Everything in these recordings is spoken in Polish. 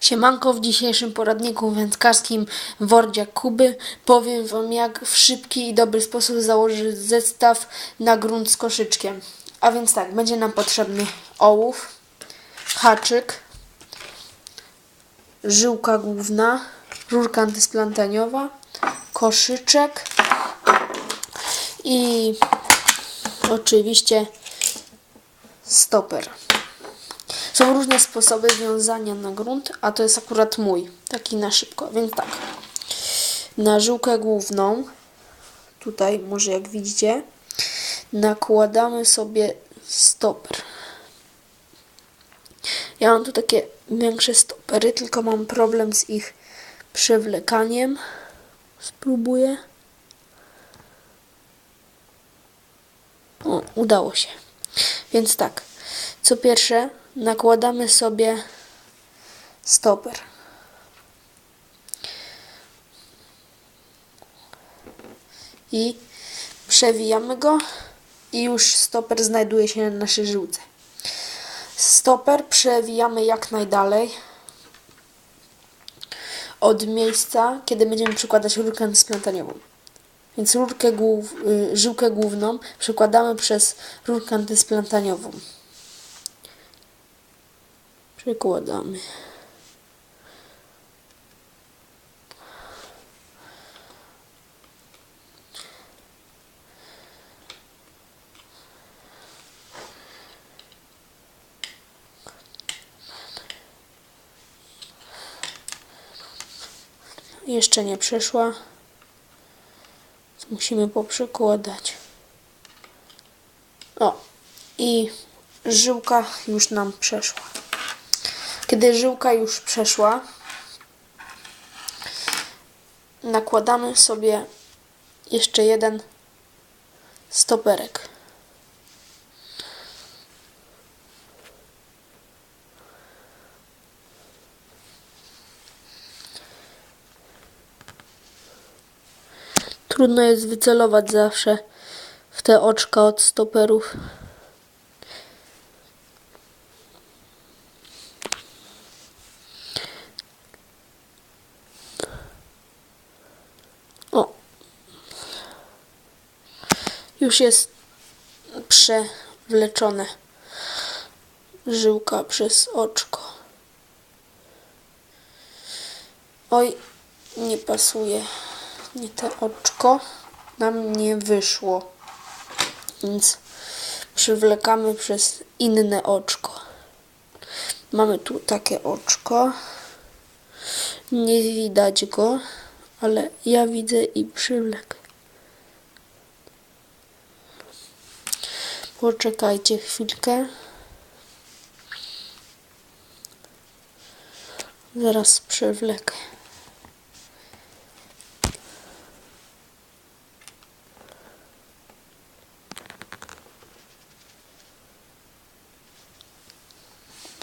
Siemanko, w dzisiejszym poradniku wędkarskim Wordzia Kuby powiem Wam jak w szybki i dobry sposób założyć zestaw na grunt z koszyczkiem. A więc tak, będzie nam potrzebny ołów, haczyk, żyłka główna, rurka antysplantaniowa, koszyczek i oczywiście stoper. Są różne sposoby wiązania na grunt, a to jest akurat mój, taki na szybko, więc tak. Na żyłkę główną, tutaj może jak widzicie, nakładamy sobie stoper. Ja mam tu takie większe stopery, tylko mam problem z ich przewlekaniem. Spróbuję. O, udało się. Więc tak, co pierwsze nakładamy sobie stoper. I przewijamy go i już stoper znajduje się na naszej żyłce. Stoper przewijamy jak najdalej od miejsca, kiedy będziemy przykładać rurkę splątaniową. Więc rurkę głów, y, żyłkę główną przekładamy przez rurkę antysplątaniową. Przekładamy. Jeszcze nie przeszła. Musimy poprzekładać. O, i żyłka już nam przeszła. Kiedy żyłka już przeszła, nakładamy sobie jeszcze jeden stoperek. Trudno jest wycelować zawsze w te oczka od stoperów. O. Już jest przewleczone żyłka przez oczko. Oj, nie pasuje. Nie to oczko nam nie wyszło. Więc przywlekamy przez inne oczko. Mamy tu takie oczko. Nie widać go, ale ja widzę i przywlek. Poczekajcie chwilkę. Zaraz przywlekę.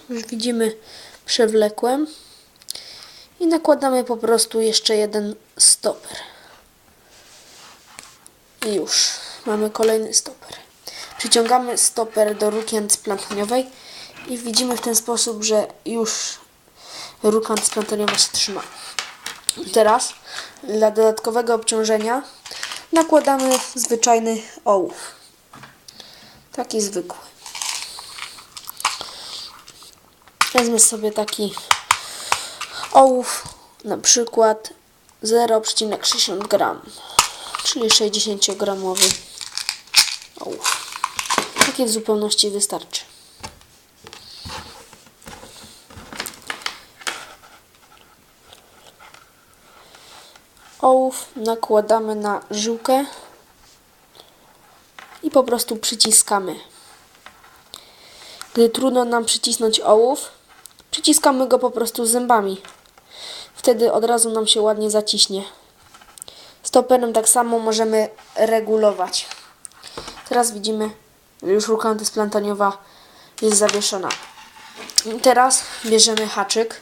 Już widzimy, przewlekłem. I nakładamy po prostu jeszcze jeden stoper. I już mamy kolejny stoper. Przyciągamy stoper do ruki antysplantaniowej i widzimy w ten sposób, że już ruka antysplantaniowa się trzyma. Teraz dla dodatkowego obciążenia nakładamy zwyczajny ołów. Taki zwykły. Wezmę sobie taki ołów, na przykład 0,60 gram, czyli 60 gramowy ołów. Takie w zupełności wystarczy. Ołów nakładamy na żyłkę i po prostu przyciskamy. Gdy trudno nam przycisnąć ołów, przyciskamy go po prostu zębami. Wtedy od razu nam się ładnie zaciśnie. Stoperem tak samo możemy regulować. Teraz widzimy, już ruka antysplantaniowa jest zawieszona. Teraz bierzemy haczyk.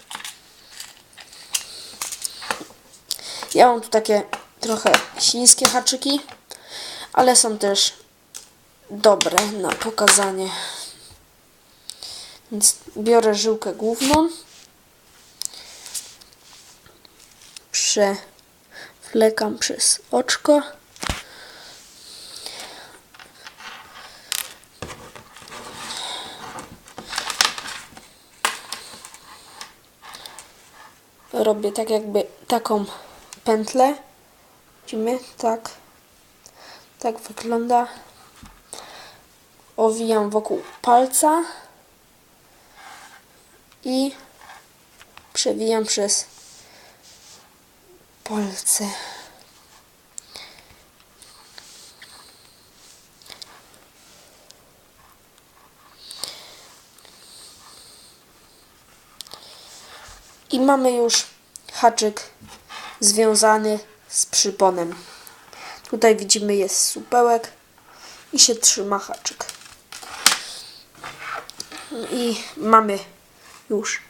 Ja mam tu takie trochę śliskie haczyki, ale są też dobre na pokazanie. Więc biorę żyłkę główną przewlekam przez oczko. Robię tak jakby taką pętlę. Widzimy? Tak. Tak wygląda. Owijam wokół palca i przewijam przez palce. I mamy już haczyk związany z przyponem. Tutaj widzimy jest supełek i się trzyma haczyk. I mamy już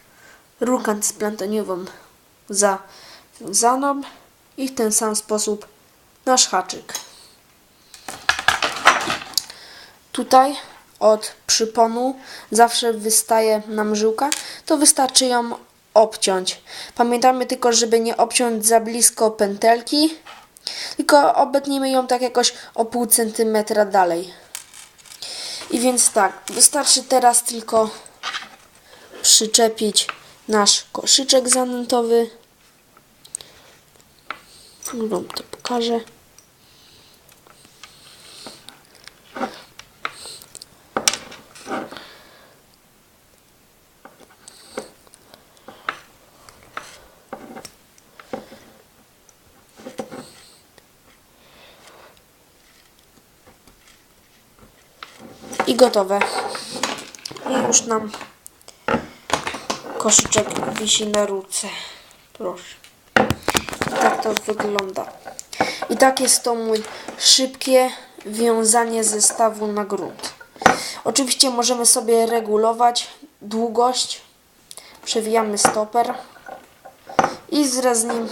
rurkę splantaniową zawiązaną i w ten sam sposób nasz haczyk. Tutaj od przyponu zawsze wystaje nam żyłka, to wystarczy ją obciąć. Pamiętamy tylko, żeby nie obciąć za blisko pętelki, tylko obetnijmy ją tak jakoś o pół centymetra dalej. I więc tak, wystarczy teraz tylko przyczepić nasz koszyczek zanętowy. Wam to pokażę. I gotowe. I już nam koszyczek wisi na rurce. Proszę. I tak to wygląda. I tak jest to mój szybkie wiązanie zestawu na grunt. Oczywiście możemy sobie regulować długość. Przewijamy stoper i z nim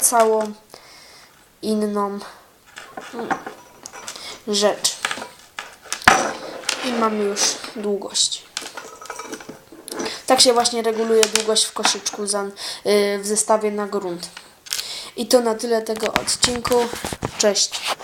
całą inną rzecz. I mamy już długość. Tak się właśnie reguluje długość w koszyczku za, yy, w zestawie na grunt. I to na tyle tego odcinku. Cześć.